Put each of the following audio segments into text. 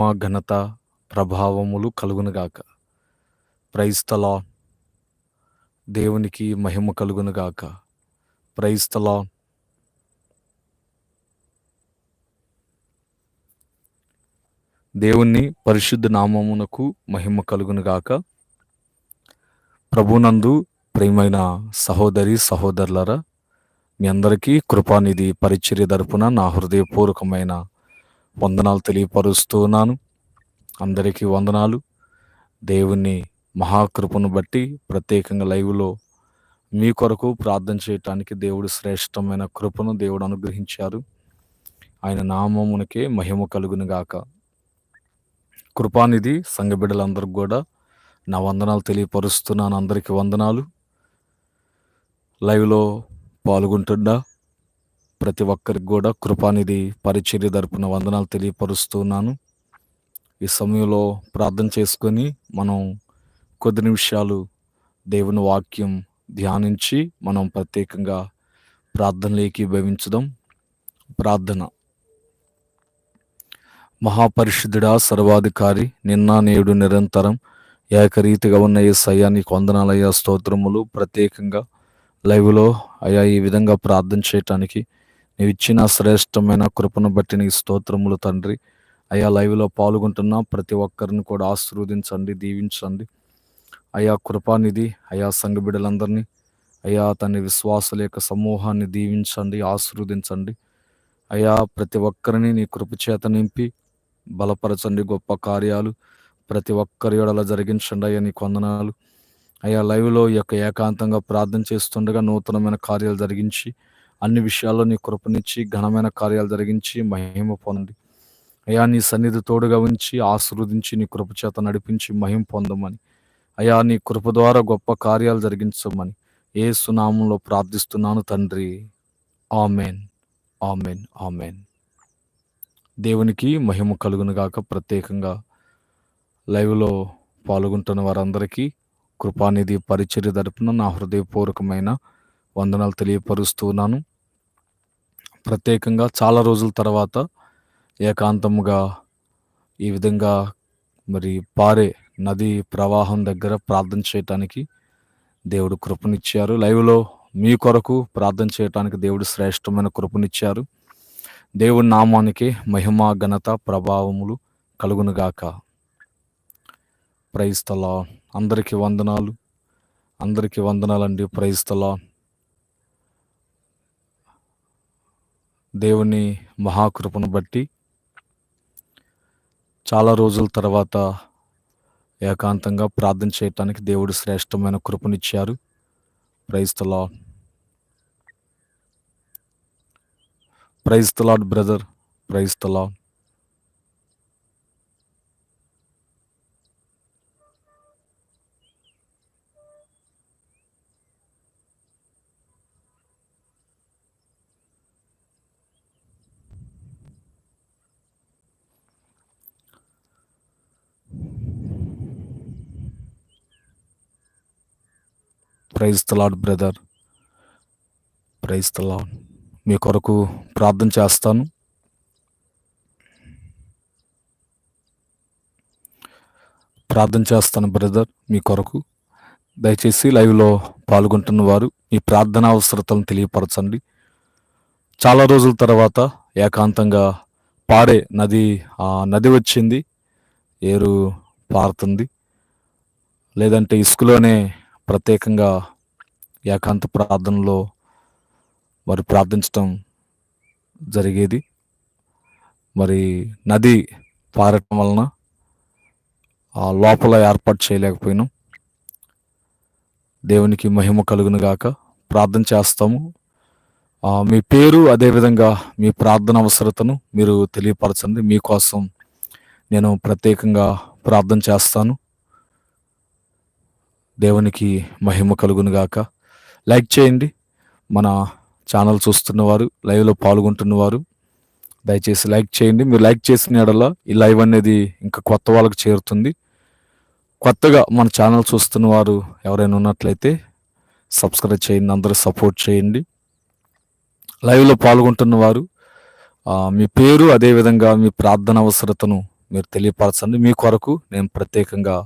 మా ఘనత ప్రభావములు కలుగునుగాక. ప్రైస్తలా దేవునికి మహిమ కలుగునుగాక. ప్రైస్తలా దేవుని పరిశుద్ధ నామమునకు మహిమ కలుగునుగాక. ప్రభునందు ప్రియమైన సహోదరి సహోదరులరా మీ అందరికీ కృపానిధి పరిచర్య తరపున నా హృదయపూర్వకమైన వందనాలు తెలియపరుస్తున్నాను అందరికీ వందనాలు. దేవుని మహాకృపను బట్టి ప్రత్యేకంగా లైవ్లో మీ కొరకు ప్రార్థన చేయటానికి దేవుడు శ్రేష్టమైన కృపను దేవుడు అనుగ్రహించారు. ఆయన నామమునకే మహిమ కలుగును గాక. కృపానిధి సంఘబిడ్డలందరికి కూడా నా వందనాలు తెలియపరుస్తున్నాను. అందరికీ వందనాలు. లైవ్లో పాల్గొంటుండా ప్రతి ఒక్కరికి కూడా కృపానిధి పరిచర్య తరపున వందనాలు తెలియపరుస్తున్నాను. ఈ సమయంలో ప్రార్థన చేసుకొని మనం కొద్ది నిమిషాలు దేవుని వాక్యం ధ్యానించి మనం ప్రత్యేకంగా ప్రార్థనలోకి భవించుదాం ప్రార్థన. మహాపరిశుద్ధుడా సర్వాధికారి నిన్న నేడు నిరంతరం ఏకరీతిగా ఉన్న ఈ సయానికి వందనాలయ్యా స్తోత్రములు. ప్రత్యేకంగా లైవ్లో అయా ఈ విధంగా ప్రార్థన చేయటానికి నీవు ఇచ్చిన శ్రేష్టమైన కృపను బట్టి నీ స్తోత్రములు తండ్రి. అయా లైవ్లో పాల్గొంటున్న ప్రతి ఒక్కరిని కూడా ఆశీర్వదించండి దీవించండి. అయా కృపానిధి అయా సంఘ బిడ్డలందరినీ. అయా తన విశ్వాసుల యొక్క సమూహాన్ని దీవించండి ఆశీర్వదించండి. అయా ప్రతి ఒక్కరిని నీ కృప చేత నింపి బలపరచండి గొప్ప కార్యాలు. ప్రతి ఒక్కరి ఎడల జరిగించండి అయ్యా నీ కొందనాలు. అయ్యా లైవ్లో ఈ యొక్క ఏకాంతంగా ప్రార్థన చేస్తుండగా నూతనమైన కార్యాలు జరిగించి అన్ని విషయాల్లో నీ కృపనిచ్చి ఘనమైన కార్యాలు జరిగించి మహిమ పొందండి. అయా నీ సన్నిధి తోడుగా ఉంచి ఆశీర్వదించి నీ కృప చేత నడిపించి మహిమ పొందమని. అయా నీ కృప ద్వారా గొప్ప కార్యాలు జరిగించమని ఏ సునామంలో ప్రార్థిస్తున్నాను తండ్రి. ఆమెన్. ఆమెన్. ఆమెన్. దేవునికి మహిమ కలుగునుగాక ప్రత్యేకంగా లైవ్లో పాల్గొంటున్న వారందరికీ కృపానిధి పరిచర్య తరపున నా హృదయపూర్వకమైన వందనాలు తెలియపరుస్తున్నాను ప్రత్యేకంగా చాలా రోజుల తర్వాత ఏకాంతముగా ఈ విధంగా మరి పారే నది ప్రవాహం దగ్గర ప్రార్థన చేయటానికి దేవుడు కృపనిచ్చారు. లైవ్లో మీ కొరకు ప్రార్థన చేయటానికి దేవుడు శ్రేష్టమైన కృపనిచ్చారు. దేవుడి నామానికి మహిమ ఘనత ప్రభావములు కలుగునుగాక. ప్రైస్తలా అందరికీ వందనాలు. అందరికీ వందనాలండి. ప్రైస్తలా దేవుని మహాకృపను బట్టి చాలా రోజుల తర్వాత ఏకాంతంగా ప్రార్థన చేయటానికి దేవుడు శ్రేష్టమైన కృపనిచ్చారు. ప్రైస్తలా praise the Lord brother praise the Lord తలా praise the Lord brother. Praise the Lord మీ కొరకు ప్రార్థన చేస్తాను. ప్రార్థన చేస్తాను బ్రదర్ మీ కొరకు. దయచేసి లైవ్లో పాల్గొంటున్న వారు మీ ప్రార్థన అవసరతలను తెలియపరచండి. చాలా రోజుల తర్వాత ఏకాంతంగా పారే నది ఆ నది వచ్చింది. ఏరు పారుతుంది. లేదంటే ఇసుకలోనే ప్రత్యేకంగా ఏకాంత ప్రార్థనలో మరి ప్రార్థించటం జరిగేది. మరి నది పారటం వలన ఆ లోపల ఏర్పాటు చేయలేకపోయినాం. దేవునికి మహిమ కలుగును గాక ప్రార్థన చేస్తాము. మీ పేరు అదేవిధంగా మీ ప్రార్థన అవసరతను మీరు తెలియపరచండి. మీకోసం నేను ప్రత్యేకంగా ప్రార్థన చేస్తాను. దేవునికి మహిమ కలుగునుగాక లైక్ చేయండి. మన ఛానల్ చూస్తున్నవారు లైవ్లో పాల్గొంటున్నవారు దయచేసి లైక్ చేయండి. మీరు లైక్ చేసిన ఎడల ఈ లైవ్ అనేది ఇంకా కొత్త వాళ్ళకి చేరుతుంది. కొత్తగా మన ఛానల్ చూస్తున్న వారు ఎవరైనా ఉన్నట్లయితే సబ్స్క్రైబ్ చేయండి అందరూ సపోర్ట్ చేయండి. లైవ్లో పాల్గొంటున్న వారు మీ పేరు అదేవిధంగా మీ ప్రార్థన అవసరతను మీరు తెలియపరచండి. మీ కొరకు నేను ప్రత్యేకంగా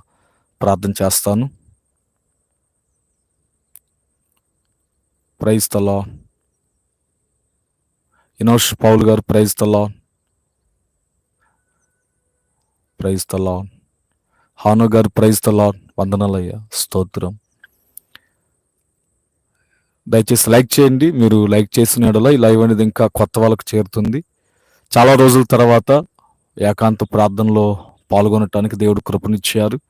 ప్రార్థన చేస్తాను. ప్రైజ్ తలా ఇనోష్ పౌల్ గారు ప్రైజ్ తలా ప్రైజ్ తలా హాను గారు ప్రైజ్ తలా వందనాలయ్యా స్తోత్రం దయచేసి లైక్ చేయండి. మీరు లైక్ చేసిన ఈ లైవ్ అనేది ఇంకా కొత్త వాళ్ళకి చేరుతుంది. చాలా రోజుల తర్వాత ఏకాంత ప్రార్థనలో పాల్గొనటానికి దేవుడు కృపనిచ్చారు.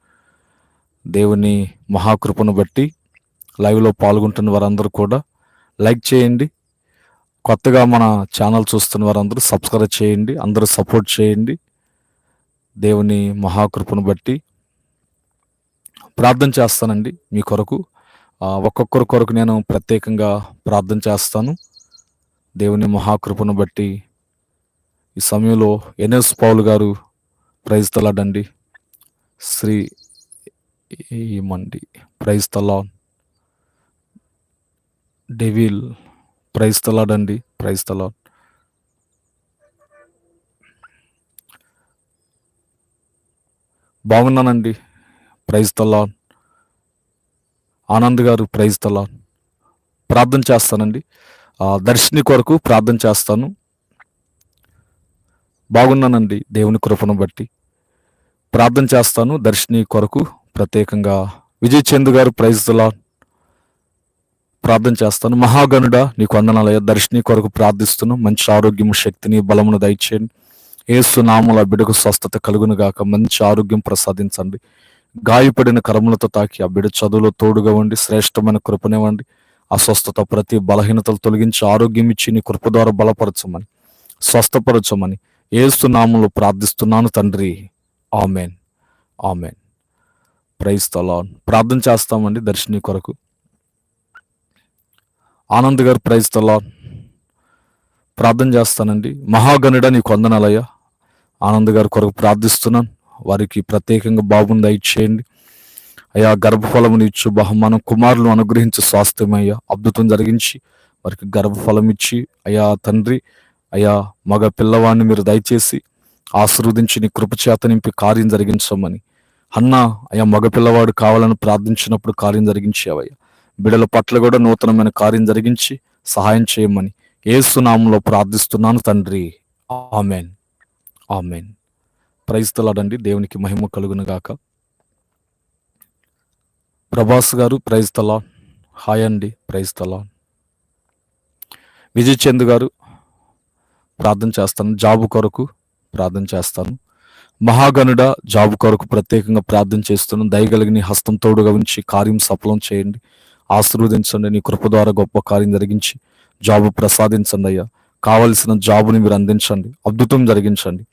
దేవుని మహాకృపను బట్టి లైవ్లో పాల్గొంటున్న వారందరూ కూడా లైక్ చేయండి. కొత్తగా మన ఛానల్ చూస్తున్న వారందరూ సబ్స్క్రైబ్ చేయండి. అందరూ సపోర్ట్ చేయండి. దేవుని మహాకృపను బట్టి ప్రార్థన చేస్తానండి మీ కొరకు. ఒక్కొక్కరి కొరకు నేను ప్రత్యేకంగా ప్రార్థన చేస్తాను. దేవుని మహాకృపను బట్టి ఈ సమయంలో ఎన్ఎస్ పౌల్ గారు ప్రైజ్ తలాడండి శ్రీ మండి ప్రైజ్ తలా డెవిల్. ప్రైజ్ అండి. ప్రైజ్ తలాడ్ బాగున్నానండి. ప్రైజ్ తలాడ్ ఆనంద్ గారు ప్రైజ్ తలాడ్ ప్రార్థన చేస్తానండి. దర్శిని కొరకు ప్రార్థన చేస్తాను. బాగున్నానండి దేవుని కృపను బట్టి. ప్రార్థన చేస్తాను దర్శిని కొరకు ప్రత్యేకంగా. విజయ్ చంద్ గారు ప్రైజ్ తలాడ్ ప్రార్థన చేస్తాను. మహాగనుడ నీకు వందనాలయ దర్శిని కొరకు ప్రార్థిస్తును మంచి ఆరోగ్యం శక్తిని బలమును దయచేయండి. ఏసు నామల బిడకు స్వస్థత కలుగును గాక. మంచి ఆరోగ్యం ప్రసాదించండి. గాయపడిన కరములతో తాకి ఆ బిడ చదువులో తోడుగా ఉండి శ్రేష్టమైన కృపనివ్వండి అస్వస్థత ప్రతి బలహీనతలు తొలగించి ఆరోగ్యం ఇచ్చి నీ కృప ద్వారా బలపరచమని స్వస్థపరచమని ఏసు నామంలో ప్రార్థిస్తున్నాను తండ్రి. ఆమెన్. ఆమెన్. ప్రైజ్ తలాన్ ప్రార్థన చేస్తామండి దర్శిని కొరకు. ఆనంద్ గారు ప్రైజ్ తల్లా ప్రార్థన చేస్తానండి. మహాగణుడ నీకు వందనాలయ్యా. ఆనంద్ గారి కొరకు ప్రార్థిస్తున్నాను. వారికి ప్రత్యేకంగా బాబుని దయచేయండి అయ్యా గర్భఫలముని ఇచ్చు బహుమానం కుమారులు అనుగ్రహించు స్వాస్థ్యమయ్యా. అద్భుతం జరిగించి వారికి గర్భఫలం ఇచ్చి అయ్యా తండ్రి అయ్యా మగ పిల్లవాడిని మీరు దయచేసి ఆశీర్వదించి నీ కృపచేత నింపి కార్యం జరిగించమని. అన్న అయ్యా మగ పిల్లవాడు కావాలని ప్రార్థించినప్పుడు కార్యం జరిగించేవయ్యా. బిడల పట్ల కూడా నూతనమైన కార్యం జరిగించి సహాయం చేయమని ఏసునామంలో ప్రార్థిస్తున్నాను తండ్రి. ఆమెన్. ఆమెన్. ప్రైజ్తలాడండి దేవునికి మహిమ కలుగునుగాక ప్రభాస్ గారు ప్రైజ్ తలా హాయ్ అండి. ప్రైజ్ తలా విజయ్ చంద్ గారు ప్రార్థన చేస్తాను. జాబు కొరకు ప్రార్థన చేస్తాను. మహాగణుడ జాబు కొరకు ప్రత్యేకంగా ప్రార్థన చేస్తున్నాను. దయగలిగిన హస్తం తోడుగా ఉంచి కార్యం సఫలం చేయండి. ఆశీర్వదించండి నీ కృప ద్వారా గొప్ప కార్యం జరిగించి జాబు ప్రసాదించండి అయ్యా. కావలసిన జాబుని మీరు అందించండి అద్భుతం జరిగించండి.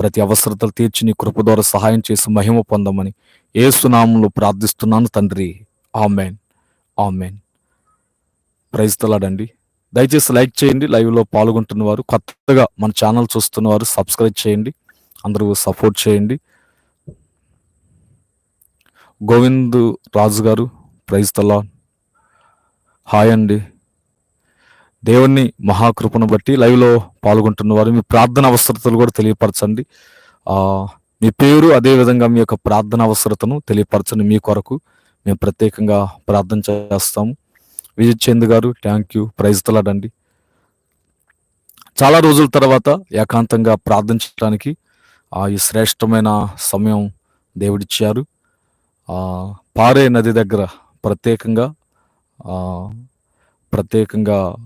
ప్రతి అవసరతలు తీర్చి నీ కృప ద్వారా సహాయం చేసి మహిమ పొందమని ఏసునామంలో ప్రార్థిస్తున్నాను తండ్రి. ఆమెన్. ఆమెన్. ప్రైజ్ తలాడండి దయచేసి లైక్ చేయండి లైవ్లో పాల్గొంటున్న వారు కొత్తగా మన ఛానల్ చూస్తున్న వారు సబ్స్క్రైబ్ చేయండి అందరూ సపోర్ట్ చేయండి. గోవింద్ రాజు గారు ప్రైజ్ తలాడ్ హాయ్ అండి. దేవుణ్ణి మహాకృపను బట్టి లైవ్లో పాల్గొంటున్న వారు మీ ప్రార్థన అవసరతలు కూడా తెలియపరచండి. మీ పేరు అదే విధంగా మీ యొక్క ప్రార్థన అవసరతను తెలియపరచండి మీ కొరకు. మేము ప్రత్యేకంగా ప్రార్థన చేస్తాము. విజయచేందు చంద్ గారు. థ్యాంక్ యూ ప్రైజ్ తలాడండి చాలా రోజుల తర్వాత ఏకాంతంగా ప్రార్థించడానికి ఈ శ్రేష్టమైన సమయం దేవుడిచ్చారు. పారే నది దగ్గర ప్రత్యేకంగా ప్రత్యేకంగా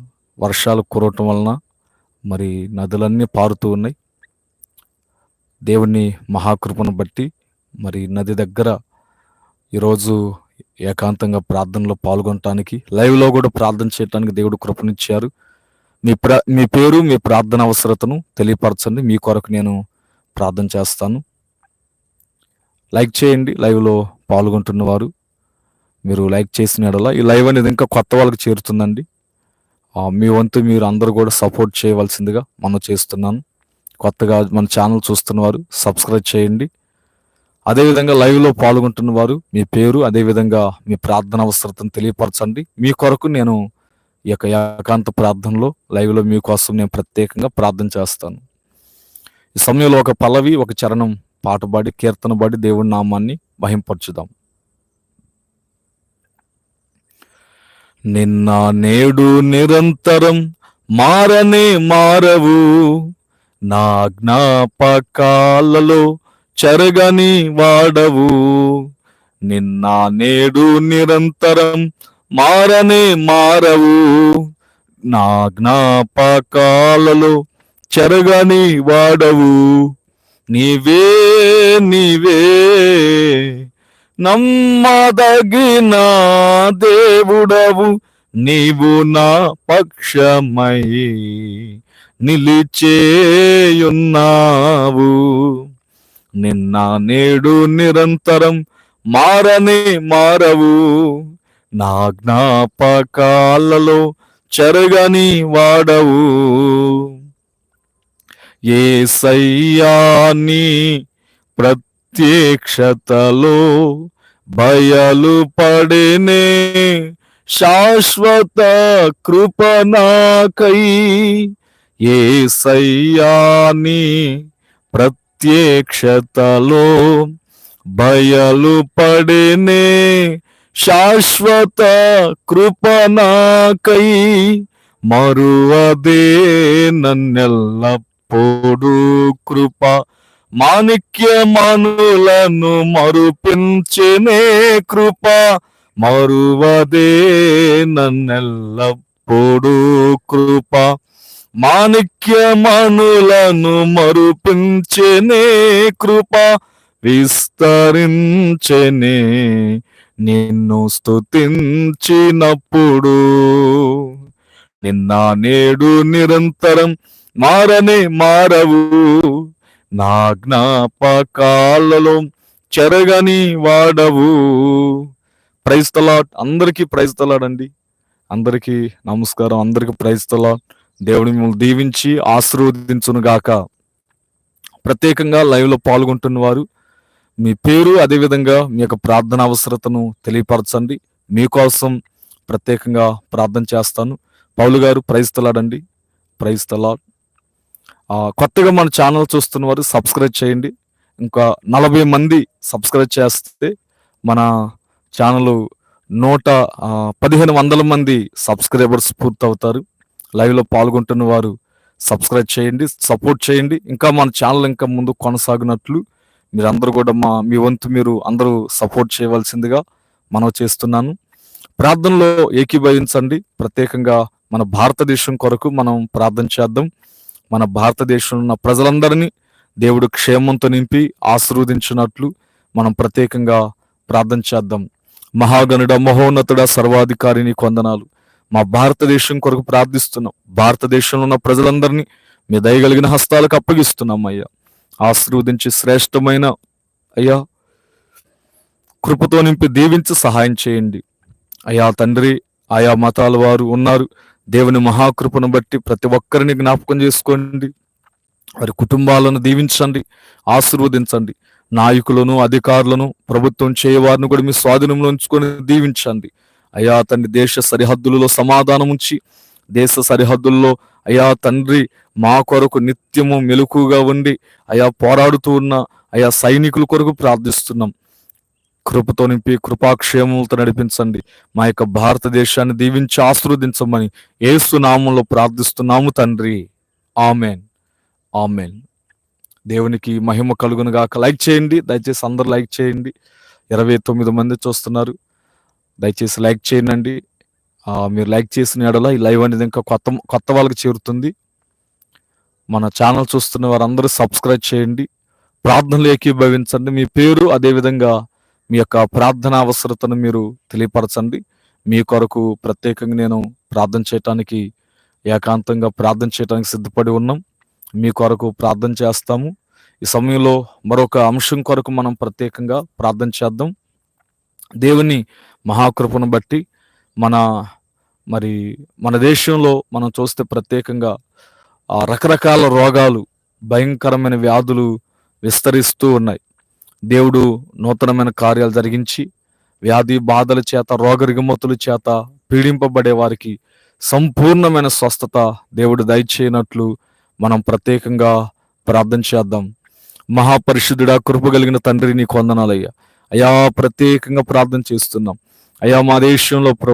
వర్షాలు కురవటం వలన మరి నదులన్నీ పారుతూ ఉన్నాయి. దేవుని మహాకృపను బట్టి మరి నది దగ్గర ఈరోజు ఏకాంతంగా ప్రార్థనలో పాల్గొనటానికి లైవ్లో కూడా ప్రార్థన చేయడానికి దేవుడు కృపనిచ్చారు. మీ ప్ర మీ పేరు మీ ప్రార్థన అవసరతను తెలియపరచండి. మీ కొరకు నేను ప్రార్థన చేస్తాను. లైక్ చేయండి. లైవ్లో పాల్గొంటున్నవారు మీరు లైక్ చేసిన ఈ లైవ్ అనేది ఇంకా కొత్త వాళ్ళకి చేరుతుందండి. మీ వంతు మీరు అందరూ కూడా సపోర్ట్ చేయవలసిందిగా మనం చేస్తున్నాను. కొత్తగా మన ఛానల్ చూస్తున్న వారు సబ్స్క్రైబ్ చేయండి. అదేవిధంగా లైవ్లో పాల్గొంటున్న వారు మీ పేరు అదేవిధంగా మీ ప్రార్థన అవసరతను తెలియపరచండి. మీ కొరకు నేను ఈ యొక్క ఏకాంత ప్రార్థనలో లైవ్లో మీకోసం నేను ప్రత్యేకంగా ప్రార్థన చేస్తాను. ఈ సమయంలో ఒక పల్లవి ఒక చరణం పాటపాడి కీర్తన పాడి దేవుడి నామాన్ని మహింపరచుదాం. నిన్న నేడు నిరంతరం మారనే మారవు. నా జ్ఞాపకాలలో చెరగని వాడవు. నిన్న నేడు నిరంతరం మారనే మారవు. నా జ్ఞాపకాలలో చెరగని వాడవు. నీవే నీవే నమ్మదగిన దేవుడవు నీవు నా పక్షమై నిలిచేయున్నావు. నిన్న నేడు నిరంతరం మారనే మారవు. నా జ్ఞాపకాలలో చెరగని వాడవు. ఏ సయ్యాని ప్రత్యక్షతలో బయలు పడినే శాశ్వత కృపనాకై ఏ సయ్యాని ప్రత్యక్షతలో బయలు పడినే శాశ్వత కృపనాకై మరువదే నన్నెల్లప్పుడు కృప మాణిక్యమనులను మరుపించనే కృప. మరువదే నన్నెల్లప్పుడు కృప. మాణిక్యమనులను మరుపించనే కృప. విస్తరించనే నిన్ను స్తుతించినప్పుడు. నిన్న నేడు నిరంతరం మారనే మారవు. నా జ్ఞాపకాలలో చెరగని వాడవు. ప్రైస్తలాట్ అందరికీ ప్రైస్తలాడండి అందరికీ నమస్కారం. అందరికీ ప్రైస్తలాట్ దేవుడి మిమ్మల్ని దీవించి ఆశీర్వదించును గాక ప్రత్యేకంగా లైవ్లో పాల్గొంటున్న వారు మీ పేరు అదేవిధంగా మీ యొక్క ప్రార్థన అవసరతను తెలియపరచండి. మీకోసం ప్రత్యేకంగా ప్రార్థన చేస్తాను. పౌలు గారు ప్రైజ్ తలాడండి ప్రైజ్ తలాడ్ కొత్తగా మన ఛానల్ చూస్తున్న వారు సబ్స్క్రైబ్ చేయండి. ఇంకా నలభై మంది సబ్స్క్రైబ్ చేస్తే మన ఛానల్ నూట పదిహేను వందల మంది సబ్స్క్రైబర్స్ పూర్తవుతారు. లైవ్లో పాల్గొంటున్న వారు సబ్స్క్రైబ్ చేయండి సపోర్ట్ చేయండి. ఇంకా మన ఛానల్ ఇంకా ముందు కొనసాగినట్లు మీరందరూ కూడా మా మీ వంతు మీరు అందరూ సపోర్ట్ చేయవలసిందిగా మనం చేస్తున్నాను. ప్రార్థనలో ఏకీభవించండి. ప్రత్యేకంగా మన భారతదేశం కొరకు మనం ప్రార్థన చేద్దాం. మన భారతదేశంలో ఉన్న ప్రజలందరినీ దేవుడు క్షేమంతో నింపి ఆశీర్వదించినట్లు మనం ప్రత్యేకంగా ప్రార్థన చేద్దాం. మహాగణుడ మహోన్నతుడ సర్వాధికారిని కొందనాలు మా భారతదేశం కొరకు ప్రార్థిస్తున్నాం. భారతదేశంలో ఉన్న ప్రజలందరినీ మీ దయగలిగిన హస్తాలకు అప్పగిస్తున్నాం అయ్యా. ఆశీర్వదించి శ్రేష్టమైన అయ్యా కృపతో నింపి దీవించి సహాయం చేయండి. అయ్యా తండ్రి ఆయా మతాల వారు ఉన్నారు. దేవుని మహాకృపను బట్టి ప్రతి ఒక్కరిని జ్ఞాపకం చేసుకోండి. వారి కుటుంబాలను దీవించండి ఆశీర్వదించండి నాయకులను అధికారులను ప్రభుత్వం చేయవారిని కూడా మీ స్వాధీనంలో ఉంచుకొని దీవించండి. అయ్యా తండ్రి దేశ సరిహద్దులలో సమాధానం ఉంచి దేశ సరిహద్దుల్లో అయా తండ్రి మా కొరకు నిత్యము మెలకుగా ఉండి అయా పోరాడుతూ ఉన్న అయా సైనికుల కొరకు ప్రార్థిస్తున్నాం. కృపతో నింపి కృపాక్షేమములతో నడిపించండి. మా యొక్క భారతదేశాన్ని దీవించి ఆశీర్వదించమని ఏసు నామంలో ప్రార్థిస్తున్నాము తండ్రి. ఆమెన్. ఆమెన్. దేవునికి మహిమ కలుగును గాక. లైక్ చేయండి. దయచేసి అందరు లైక్ చేయండి. ఇరవై తొమ్మిది మంది చూస్తున్నారు. దయచేసి లైక్ చేయండి. మీరు లైక్ చేసిన ఎడల ఈ లైవ్ అనేది ఇంకా కొత్త కొత్త వాళ్ళకి చేరుతుంది. మన ఛానల్ చూస్తున్న వారందరూ సబ్స్క్రైబ్ చేయండి. ప్రార్థనలు ఏకీభవించండి. మీ పేరు అదేవిధంగా మీ యొక్క ప్రార్థన అవసరతను మీరు తెలియపరచండి. మీ కొరకు ప్రత్యేకంగా నేను ప్రార్థన చేయటానికి ఏకాంతంగా ప్రార్థన చేయడానికి సిద్ధపడి ఉన్నాం. మీ కొరకు ప్రార్థన చేస్తాము. ఈ సమయంలో మరొక అంశం కొరకు మనం ప్రత్యేకంగా ప్రార్థన చేద్దాం. దేవుని మహాకృపను బట్టి మన మరి మన దేశంలో మనం చూస్తే ప్రత్యేకంగా రకరకాల రోగాలు భయంకరమైన వ్యాధులు విస్తరిస్తూ ఉన్నాయి. దేవుడు నూతనమైన కార్యాలు జరిగించి వ్యాధి బాధల చేత రోగరిగమతుల చేత పీడింపబడే వారికి సంపూర్ణమైన స్వస్థత దేవుడు దయచేయనట్లు మనం ప్రత్యేకంగా ప్రార్థన చేద్దాం. మహాపరిశుద్ధుడా కృప కలిగిన తండ్రి నీకు వందనాలయ్యా. అయా ప్రత్యేకంగా ప్రార్థన చేస్తున్నాం. అయా మా దేశంలో ప్ర-